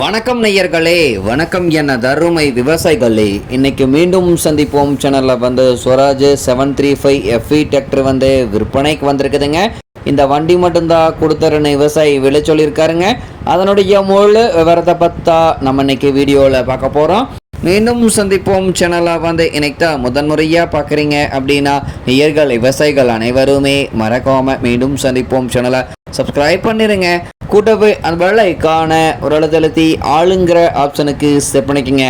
வணக்கம் நேயர்களே வணக்கம் என தருமை விவசாயிகளே. இன்னைக்கு மீண்டும் சந்திப்போம். சேனலில் வந்து Swaraj seven three five FE tractor வந்து விற்பனைக்கு வந்திருக்குதுங்க. இந்த வண்டி மட்டும்தான் கொடுத்துருன்னு விவசாயி விலை சொல்லியிருக்காருங்க. அதனுடைய முழு விவரத்தை பத்தா நம்ம இன்னைக்கு வீடியோவில் பார்க்க போகிறோம் மீண்டும் சந்திப்போம். சேனலில் வந்து இன்னைக்கு தான் முதன்முறையாக பார்க்குறீங்க அப்படின்னா நேயர்கள் விவசாயிகள் அனைவருமே மறக்காமல் மீண்டும் சந்திப்போம். சேனலை சப்ஸ்கிரைப் பண்ணிடுங்க கூட்ட போய் அந்த வெள்ளைக்கான ஒரு அழுத்தழுத்தி ஆளுங்கிற ஆப்ஷனுக்கு செட் பண்ணிக்கோங்க.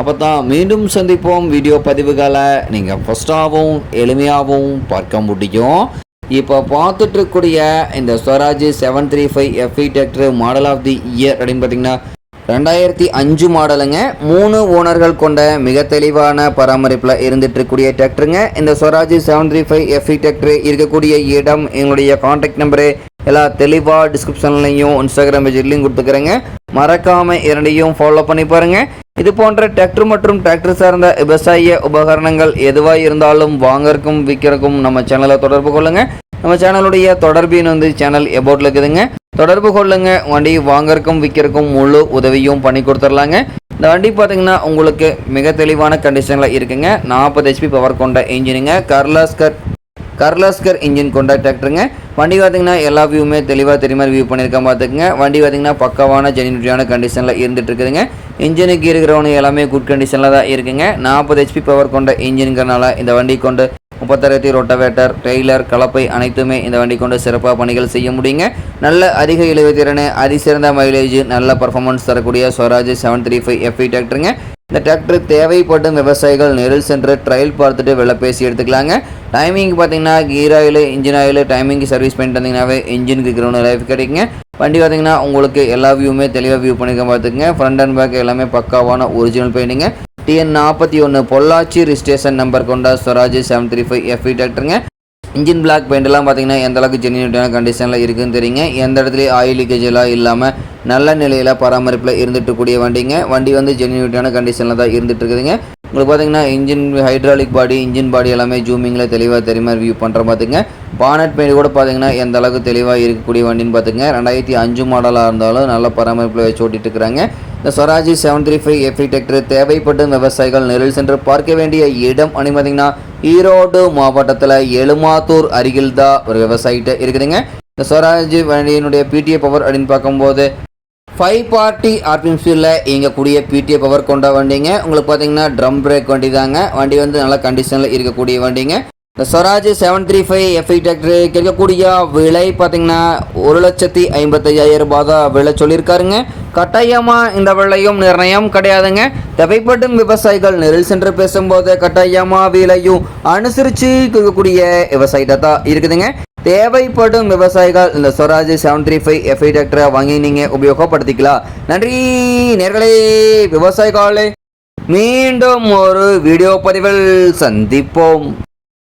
அப்போ தான் மீண்டும் சந்திப்போம். வீடியோ பதிவுகளை நீங்கள் ஃபஸ்ட்டாகவும் எளிமையாகவும் பார்க்க முடியும். இப்போ பார்த்துட்ருக்கூடிய இந்த Swaraj seven three five FE tractor model of the year அப்படின்னு பார்த்தீங்கன்னா ரெண்டாயிரத்தி அஞ்சு மாடலுங்க மூணு ஓனர்கள் கொண்ட மிக தெளிவான பராமரிப்பில் இருந்துட்டு இருக்கக்கூடிய டிராக்டருங்க இந்த Swaraj seven three five FE tractor இருக்கக்கூடிய இடம் எங்களுடைய கான்டாக்ட் நம்பரு எல்லா தெளிவாக டிஸ்கிரிப்ஷன்லையும் இன்ஸ்டாகிராம் பேஜ்லையும் கொடுத்துக்கிறேங்க. மறக்காமல் இரண்டையும் ஃபாலோ பண்ணி பாருங்க. இது போன்ற டிராக்டர் மற்றும் டிராக்டர் சார்ந்த விவசாய உபகரணங்கள் எதுவாக இருந்தாலும் வாங்கறக்கும் விற்கிறக்கும் நம்ம சேனலை தொடர்பு கொள்ளுங்கள் நம்ம சேனலுடைய தொடர்பின் வந்து சேனல் எபோட்டில் இருக்குதுங்க. தொடர்பு கொள்ளுங்க. வண்டி வாங்கறக்கும் விற்கிறக்கும் முழு உதவியும் பண்ணி கொடுத்துர்லாங்க. இந்த வண்டி பார்த்தீங்கன்னா உங்களுக்கு மிக தெளிவான கண்டிஷனில் இருக்குங்க. நாற்பது ஹெச்பி பவர் கொண்ட இன்ஜினுங்க கர்லாஸ்கர் கர்லாஸ்கர் இன்ஜின் கொண்ட டிராக்டருங்க வண்டி பார்த்தீங்கன்னா எல்லா வியூவுமே தெளிவாக தெரியுமா வியூ பண்ணியிருக்கேன் பார்த்துக்குங்க வண்டி பார்த்தீங்கன்னா பக்கவான ஜெனியூட்டியான கண்டிஷனில் இருந்துட்டு இருக்குதுங்க. இன்ஜினுக்கு இருக்கிறவனு எல்லாமே குட் கண்டிஷனில் தான் இருக்குங்க. நாற்பது ஹெச்பி பவர் கொண்ட இன்ஜின்கிறனால இந்த வண்டி கொண்டு முப்பத்தாயிரத்தி ரொட்டவேட்டர் டெய்லர் கலப்பை அனைத்துமே இந்த வண்டி கொண்டு சிறப்பாக பணிகள் செய்ய முடியுங்க. நல்ல அதிக இழுவை திறன் அதிசிறந்த மைலேஜ் நல்ல பர்ஃபார்மன்ஸ் தரக்கூடிய Swaraj seven three five FE டிராக்டருங்க இந்த டிராக்டர் தேவைப்படும் விவசாயிகள் நேரில் சென்று ட்ரையல் பார்த்துட்டு விலை பேசி எடுத்துக்கலாங்க. டைமிங் பார்த்தீங்கன்னா gear oil engine oil timing service பண்ணிட்டு வந்தீங்கன்னாவே இன்ஜினுக்கு கிரௌண்ட் லைஃப் கிடைக்குங்க. வண்டி பார்த்தீங்கன்னா உங்களுக்கு எல்லா வியூவுமே தெளிவாக வியூ பண்ணிக்க பார்த்துக்குங்க. ஃப்ரண்ட் அண்ட் பேக் எல்லாமே பக்காவான ஒரிஜினல் பெயிண்டிங்க டிஎன் நாற்பத்தி ஒன்று பொள்ளாச்சி ரிஜிஸ்ட்ரேஷன் நம்பர் கொண்ட Swaraj seven three five FE டிராக்டருங்க engine block பெயிண்ட்லாம் பார்த்தீங்கன்னா எந்த அளவுக்கு ஜென்யூட்டான கண்டிஷனில் இருக்குதுன்னு தெரியுங்க. எந்த இடத்துலையும் ஆயில் லீக்கேஜ் எல்லாம் இல்லாமல் நல்ல நிலையில் பராமரிப்பில் இருந்துட்டு கூடிய வண்டிங்க. வண்டி வந்து ஜென்யூனிட்டான கண்டிஷனில் தான் இருந்துட்டு இருக்குதுங்க. உங்களுக்கு பார்த்தீங்கன்னா engine hydraulic body engine body எல்லாமே ஜூமிங்கில் தெளிவாக தெரியுமா வியூ பண்ணுற பார்த்துங்க பானட் பெயிண்ட் கூட பார்த்தீங்கன்னா எந்த அளவுக்கு தெளிவாக இருக்கக்கூடிய வண்டின்னு பார்த்துங்க ரெண்டாயிரத்தி அஞ்சு மாடலாக இருந்தாலும் நல்ல பராமரிப்பில் வச்சு ஓட்டிட்டு இருக்கிறாங்க. இந்த ஸ்வராஜி seven three five FE tractor தேவைப்படும் விவசாயிகள் நெரில் சென்று பார்க்க வேண்டிய இடம் அனுமதிங்கன்னா ஈரோடு மாவட்டத்தில் எழுமாத்தூர் அருகில் தான் ஒரு விவசாயிட்ட இருக்குதுங்க. இந்த ஸ்வராஜ் வண்டியினுடைய பிடிஏ பவர் அப்படின்னு பார்க்கும்போது ஃபைவ் பார்ட்டி ஆர்பிஎம் ஸ்பீடில் இயங்கக்கூடிய பிடிஏ பவர் கொண்ட வண்டிங்க. உங்களுக்கு பார்த்தீங்கன்னா ட்ரம் பிரேக் வண்டி தாங்க வண்டி வந்து நல்ல கண்டிஷனில் இருக்கக்கூடிய வண்டிங்க. இந்த Swaraj seven three five FI tractor கேட்கக்கூடிய விலை பார்த்தீங்கன்னா ஒரு லட்சத்தி ஐம்பத்தையாயிரம் ரூபாய் தான் விலை சொல்லியிருக்காருங்க. கட்டாயமாக இந்த விலையும் நிர்ணயம் கிடையாதுங்க. தேவைப்படும் விவசாயிகள் நெரில் சென்று பேசும்போது கட்டாயமாக விலையும் அனுசரித்து கேட்கக்கூடிய விவசாயிட்ட தான் இருக்குதுங்க. தேவைப்படும் விவசாயிகள் இந்த Swaraj seven three five FI டிராக்டரை வாங்கி நீங்கள் உபயோகப்படுத்திக்கலாம். நன்றி நேர்களே விவசாயிகளே. மீண்டும் ஒரு வீடியோ பதிவில் சந்திப்போம்.